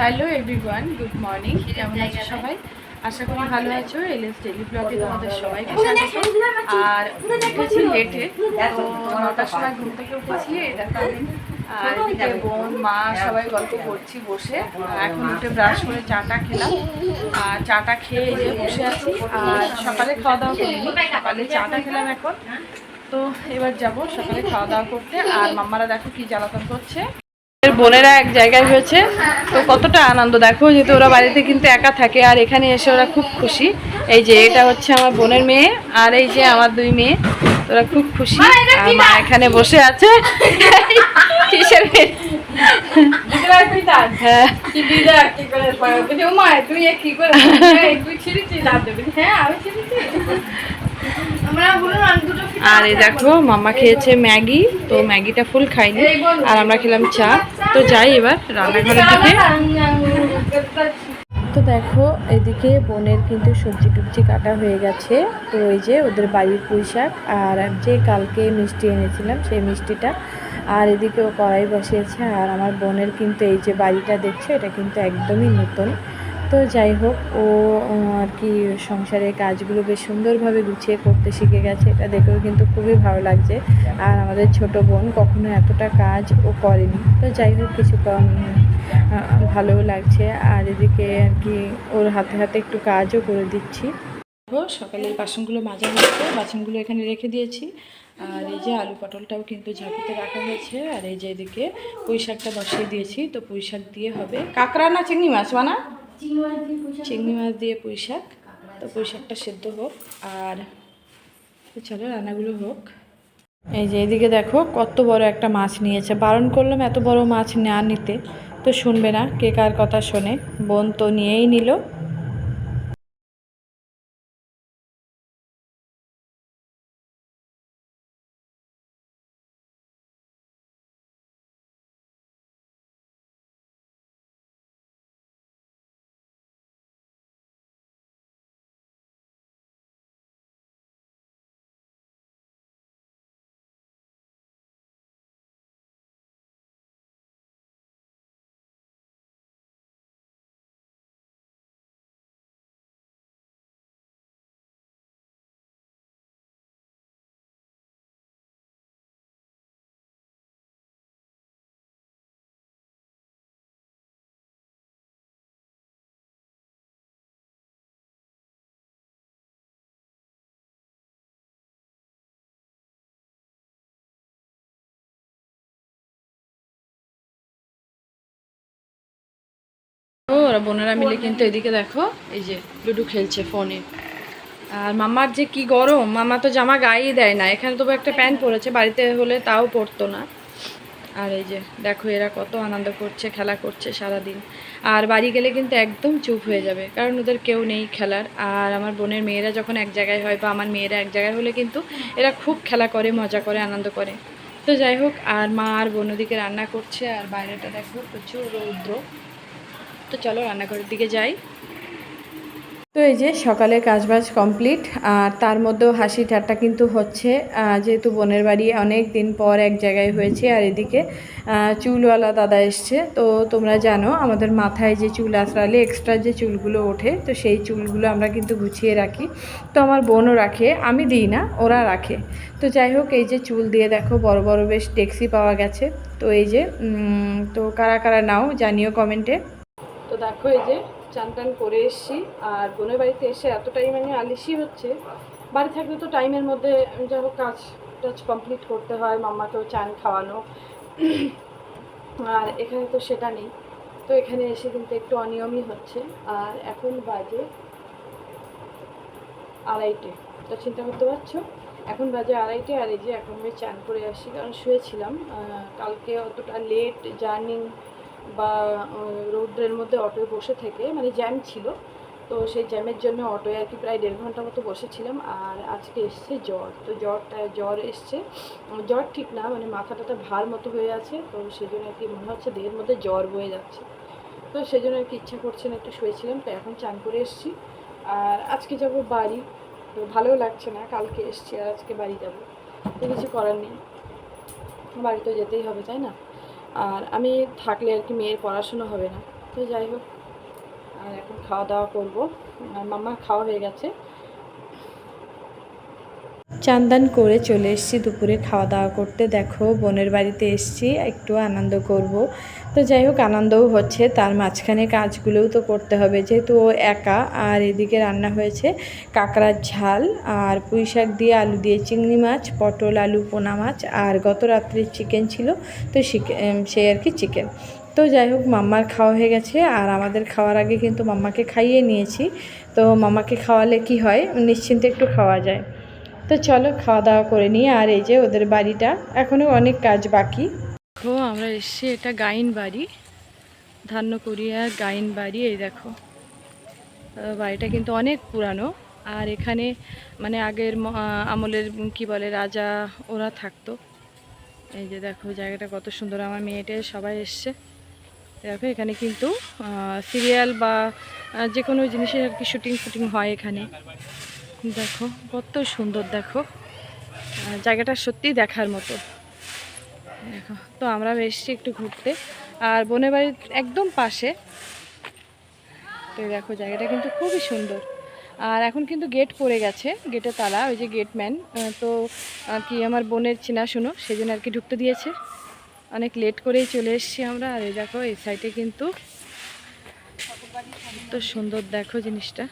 Hello everyone good morning. কেমন আছো সবাই? আশা করি ভালো আছো। এলএস ডেলি ব্লগে তোমাদের সবাইকে স্বাগত। আর উঠেছি লেটে। তো নটার সময় ঘুম থেকে উঠেছি এটা কারণ আর এদিকে বোন মা সবাই গল্প করছি বসে। আর এখন উঠে ব্রাশ করে চাটা খেলাম। আর চাটা খেয়ে যে বসে আছি। আর সকালে খাওয়া দাওয়া করিনি। সকালে চাটা খেলাম এখন। তো এবার যাব সকালে খাওয়া দাওয়া করতে। আর মাম্মারা দেখো কি জ্বালাতন করছে। বোনেরা এক জায়গায় হয়েছে। তো কতটা আনন্দ। দেখো যেহেতু ওরা বাড়িতে কিন্তু একা থাকে আর এখানে এসে ওরা খুব খুশি। এই যে এটা হচ্ছে আমার বোনের মেয়ে আর এই যে আমার দুই মেয়ে। ওরা খুব খুশি। আর মা এখানে বসে আছে। কিসের মেয়ে? হ্যাঁ। আর এই দেখো মাম্মা খেয়েছে ম্যাগি, তো ম্যাগিটা ফুল খাইনি, আর আমরা খেলাম চা। তো যাই এবার রান্নাঘরের দিকে। তো দেখো, এদিকে বোনের কিন্তু সবজি টুবজি কাটা হয়ে গেছে। তো এই যে ওদের বাড়ির পুঁই শাক, আর যে কালকে মিষ্টি এনেছিলাম, সেই মিষ্টিটা। আর এদিকে ও কড়াই বসিয়েছে, আর আমার বোনের কিন্তু এই যে বাড়িটা দেখছ, এটা কিন্তু একদমই নতুন। তো যাই হোক, ও আর কি সংসারের কাজগুলো বেশ সুন্দরভাবে গুছিয়ে করতে শিখে গেছে, এটা দেখেও কিন্তু খুবই ভালো লাগছে। আর আমাদের ছোট বোন কখনো এতটা কাজ ও করেনি। তো যাই হোক, কিছু কম ভালোও লাগছে। আর এদিকে আর কি ওর হাতে হাতে একটু কাজও করে দিচ্ছি। সকালের বাসনগুলো মাজা হয়েছে, বাসনগুলো এখানে রেখে দিয়েছি। আর এই যে আলু পটলটাও কিন্তু ঝাঁপিতে রাখা হয়েছে। আর এই যে এদিকে পুঁই শাকটা বসিয়ে দিয়েছি, তো পুঁই শাক দিয়ে হবে। কাঁকড়া না চিংড়ি মাছ বানা চিংড়ি মাছ দিয়ে পুঁই শাক তো পুঁই শাকটা সেদ্ধ হোক আর ছাড়া চলো রান্নাগুলো হোক। এই যে এদিকে দেখো কত বড় একটা মাছ নিয়েছে। বারণ করলাম এত বড় মাছ না নিতে তো শুনবে না কে কার কথা শোনে। বোন তো নিয়েই নিল। ওরা বোনেরা মিলে কিন্তু এদিকে দেখো, এই যে লুডো খেলছে ফোনে। আর মামার যে কি গরম, মামা তো জামা গায়ে দেয় না। এখানে তবু একটা প্যান্ট পরেছে, বাড়িতে হলে তাও পরতো না। আর এই যে, দেখো এরা কত আনন্দ করছে, খেলা করছে সারাদিন। আর বাড়ি গেলে কিন্তু একদম চুপ হয়ে যাবে, কারণ ওদের কেউ নেই খেলার। আর আমার বোনের মেয়েরা যখন এক জায়গায় হয় বা আমার মেয়েরা এক জায়গায় হলে কিন্তু এরা খুব খেলা করে, মজা করে, আনন্দ করে। তো যাই হোক, আর মা আর বোন ওদিকে রান্না করছে, আর বাইরেটা দেখো প্রচুর রৌদ্র। তো চলো রান্নাঘরের দিকে যাই। তো এই যে সকালে কাজবাজ কমপ্লিট, আর তার মধ্যেও হাসি ঠাট্টা কিন্তু হচ্ছে যেহেতু বোনের বাড়ি অনেক দিন পর এক জায়গায় হয়েছে, আর এদিকে চুলওয়ালা দাদা এসছে। তো তোমরা জানো, আমাদের মাথায় যে চুল আঁচড়ালে এক্সট্রা যে চুলগুলো ওঠে, তো সেই চুলগুলো আমরা কিন্তু গুছিয়ে রাখি। তো আমার বোনও রাখে, আমি দিই না, ওরা রাখে। তো যাই হোক, এই যে চুল দিয়ে দেখো, বড় বড় বেশ ট্যাক্সি পাওয়া গেছে। তো এই যে তো কারা কারা নাও, জানিও কমেন্টে। দেখো যে চান টান করে এসছি, আর বোনের বাড়িতে এসে এতটাই মানে আলিসি হচ্ছে। বাড়ি থাকলে তো টাইমের মধ্যে যা হোক কাজ টাজ কমপ্লিট করতে হয়, মাম্মাকেও চান খাওয়ানো। আর এখানে তো সেটা নেই। তো এখানে এসে কিন্তু একটু অনিয়মই হচ্ছে। আর এখন বাজে আড়াইটে। তো চিন্তা করতে পারছ? এখন বাজে আড়াইটে, আর এই যে এখন আমি চান করে আসি, কারণ শুয়েছিলাম। কালকে অতটা লেট জার্নি বা রৌদ্রের মধ্যে অটোয় বসে থেকে মানে জ্যাম ছিল, তো সেই জ্যামের জন্য অটোয় আর কি প্রায় দেড় ঘণ্টা মতো বসেছিলাম। আর আজকে এসছে জ্বর, তো জ্বরটা, জ্বর এসছে। জ্বর ঠিক না মানে মাথা টাথা ভার মতো হয়ে আছে, তো সেই জন্য আর কি মনে হচ্ছে দেহের মধ্যে জ্বর বয়ে যাচ্ছে। তো সেই জন্য আর কি ইচ্ছা করছে না, একটু শুয়েছিলাম, তো এখন চান করে এসেছি। আর আজকে যাব বাড়ি, তো ভালোও লাগছে না, কালকে এসছি আর আজকে বাড়ি যাব। তো কিছু করার নেই। বাড়ি তো যেতেই হবে, তাই না? আর আমি থাকলে আর কি মেয়ের পড়াশোনা হবে না। তো যাই হোক, আর এখন খাওয়া দাওয়া করব। আর মামার খাওয়া হয়ে গেছে। চান্দান করে চলে এসেছি দুপুরে খাওয়া দাওয়া করতে। দেখো, বোনের বাড়িতে এসেছি, একটু আনন্দ করব। তো যাই হোক, আনন্দও হচ্ছে। তার মাঝখানে কাজগুলোও তো করতে হবে। যেহেতু ও একা, আর এদিকে রান্না হয়েছে কাঁকড়ার ঝাল আর পুঁই শাক দিয়ে আলু দিয়ে চিংড়ি মাছ, পটল, আলু, পোনা মাছ, আর গত রাত্রির চিকেন ছিল, তো সে আর কি চিকেন। তো যাই হোক, মাম্মার খাওয়া হয়ে গেছে, আর আমাদের খাওয়ার আগে কিন্তু মাম্মাকে খাইয়ে নিয়েছি। তো মাম্মাকে খাওয়ালে কি হয়? নিশ্চিন্তে একটু খাওয়া যায়। তো চলো খাওয়া দাওয়া করে নিই, আর এই যে ওদের বাড়িটা। এখনও অনেক কাজ বাকি। দেখো, আমরা এসছি, এটা গাইন বাড়ি। ধান্যকুড়িয়ার গাইন বাড়ি, এই দেখো। বাড়িটা কিন্তু অনেক পুরানো। আর এখানে মানে আগের আমলের কি বলে, রাজা ওরা থাকতো। এই যে দেখো, জায়গাটা কত সুন্দর। আমার মেয়েটে সবাই এসছে। দেখো, এখানে কিন্তু সিরিয়াল বা যে কোনো জিনিসের আর কি শুটিং ফুটিং হয় এখানে। দেখো, কত সুন্দর দেখো। জায়গাটা সত্যি দেখার মতো। দেখো, তো আমরা এসেছি একটু ঘুরতে। আর বোনের বাড়ির একদম পাশে। তো দেখো, জায়গাটা কিন্তু খুবই সুন্দর। আর এখন কিন্তু গেট পড়ে গেছে, গেটে তালা, ওই যে গেটম্যান তো কি আমার বোনের চেনা শুনো, সেই জন্য আর কি ঢুকতে দিয়েছে। অনেক লেট করেই চলে এসেছি আমরা, আর এই দেখো, এই সাইডে কিন্তু কত সুন্দর দেখো জিনিসটা।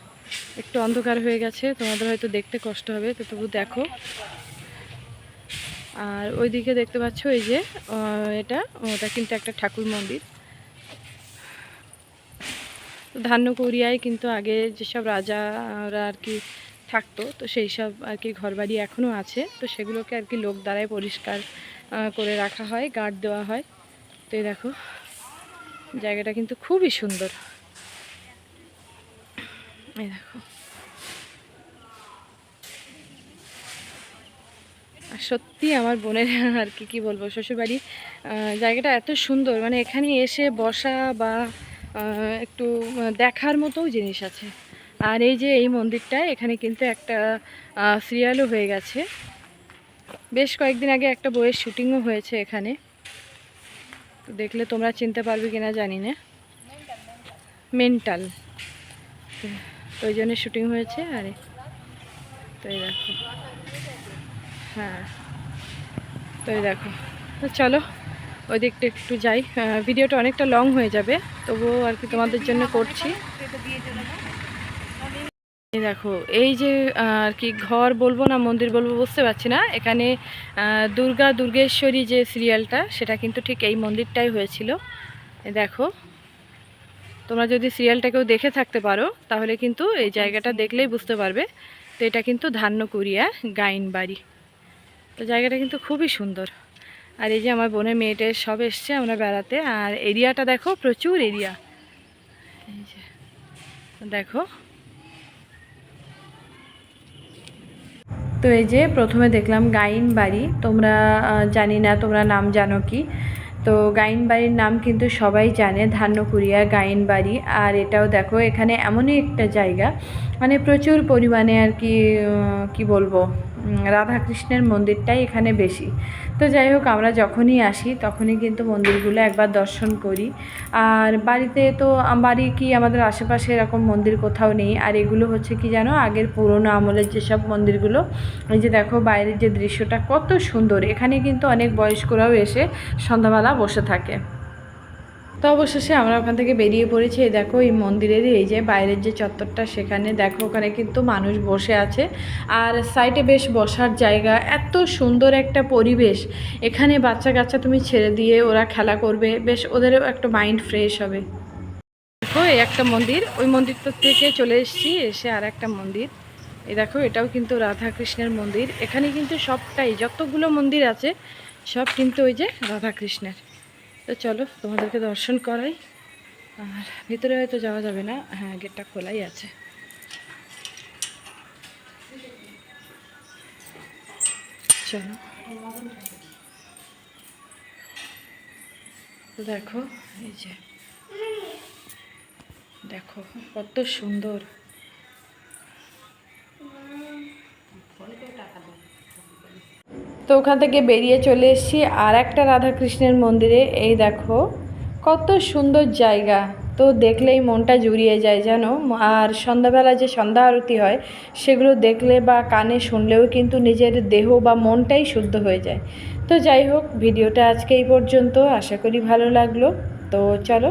একটু অন্ধকার হয়ে গেছে, তোমাদের হয়তো দেখতে কষ্ট হবে, তো তবু দেখো। আর ওইদিকে দেখতে পাচ্ছ এই যে এটা, ওটা কিন্তু একটা ঠাকুর মন্দির। ধান্যকৌরিয়ায় কিন্তু আগে যেসব রাজারা আর কি থাকতো, তো সেই সব আর কি ঘরবাড়ি এখনও আছে, তো সেগুলোকে আর কি লোক দ্বারাই পরিষ্কার করে রাখা হয়, গার্ড দেওয়া হয়। তো দেখো, জায়গাটা কিন্তু খুবই সুন্দর। এই দেখো সত্যি আমার বোনের আর কি কি বলব, শ্বশুরবাড়ি জায়গাটা এত সুন্দর মানে এখানে এসে বসা বা একটু দেখার মতোও জিনিস আছে। আর এই যে এই মন্দিরটা এখানে কিন্তু একটা সিরিয়ালও হয়ে গেছে। বেশ কয়েকদিন আগে একটা বইয়ের শুটিংও হয়েছে এখানে। তো দেখলে তোমরা চিনতে পারবে কিনা জানি না। মেন্টাল। তো ওই জন্য শুটিং হয়েছে, আরে। তো এই দেখো। হ্যাঁ। তো এই দেখো। তো চলো ওই দিকটা একটু যাই। ভিডিওটা অনেকটা লং হয়ে যাবে, তবুও আর কি তোমাদের জন্য করছি। দেখো, এই যে আর কি ঘর বলব না, মন্দির বলব বুঝতে পারছি না। এখানে দুর্গা দুর্গেশ্বরী যে সিরিয়ালটা সেটা কিন্তু ঠিক এই মন্দিরটাই হয়েছিল। দেখো। তোমরা যদি সিরিয়ালটাকেও দেখে থাকতে পারো তাহলে কিন্তু এই জায়গাটা দেখলেই বুঝতে পারবে তো এটা কিন্তু ধান্যকুড়িয়া গাইন বাড়ি তো জায়গাটা কিন্তু খুবই সুন্দর। আর এই যে আমার বোনের মেয়েটে সব এসছে আমরা বেড়াতে। আর এরিয়াটা দেখো প্রচুর এরিয়া। এই যে দেখো। তো এই যে প্রথমে দেখলাম গাইন বাড়ি তোমরা জানি না তোমরা নাম জানো কি। তো গাইন বাড়ির নাম কিন্তু সবাই জানে ধান্যকুড়িয়া গাইন বাড়ি আর এটাও দেখো, এখানে এমনই একটা জায়গা মানে প্রচুর পরিমাণে আর কি কি বলব? রাধাকৃষ্ণের মন্দিরটাই এখানে বেশি। তো যাই হোক, আমরা যখনই আসি, তখনই কিন্তু মন্দিরগুলো একবার দর্শন করি। আর বাড়িতে তো বাড়ি কি আমাদের আশেপাশে এরকম মন্দির কোথাও নেই। আর এগুলো হচ্ছে কি জানো, আগের পুরোনো আমলের যেসব মন্দিরগুলো, এই যে দেখো বাইরের যে দৃশ্যটা কত সুন্দর। এখানে কিন্তু অনেক বয়স্করাও এসে সন্ধ্যাবেলা বসে থাকে। তো অবশেষে আমরা ওখান থেকে বেরিয়ে পড়েছি। এই দেখো, এই মন্দিরের এই যে বাইরের যে চত্বরটা, সেখানে দেখো ওখানে কিন্তু মানুষ বসে আছে। আর সাইডে বেশ বসার জায়গা। এত সুন্দর একটা পরিবেশ। এখানে বাচ্চা কাচ্চা তুমি ছেড়ে দিয়ে ওরা খেলা করবে। বেশ, ওদেরও একটা মাইন্ড ফ্রেশ হবে। দেখো, এই একটা মন্দির। ওই মন্দিরটা থেকে চলে এসেছি, এসে আর একটা মন্দির। এই দেখো, এটাও কিন্তু রাধা কৃষ্ণের মন্দির। এখানে কিন্তু সবটাই, যতগুলো মন্দির আছে, সব কিন্তু ওই যে রাধা কৃষ্ণের তো চলো, তোমাদেরকে দর্শন করাই। আর ভিতরে হয়তো যাওয়া যাবে না। হ্যাঁ গেটটা খোলাই আছে। চলো। দেখো, এই যে। দেখো, কত সুন্দর। ওখান থেকে বেরিয়ে চলে এসেছি আর একটা রাধাকৃষ্ণের মন্দিরে। এই দেখো, কত সুন্দর জায়গা। তো দেখলেই মনটা জুড়িয়ে যায় যেন আর সন্ধ্যাবেলা যে সন্ধ্যা আরতি হয়, সেগুলো দেখলে বা কানে শুনলেও কিন্তু নিজের দেহ বা মনটাই শুদ্ধ হয়ে যায়। তো যাই হোক, ভিডিওটা আজকে এই পর্যন্ত। আশা করি ভালো লাগল। তো চলো।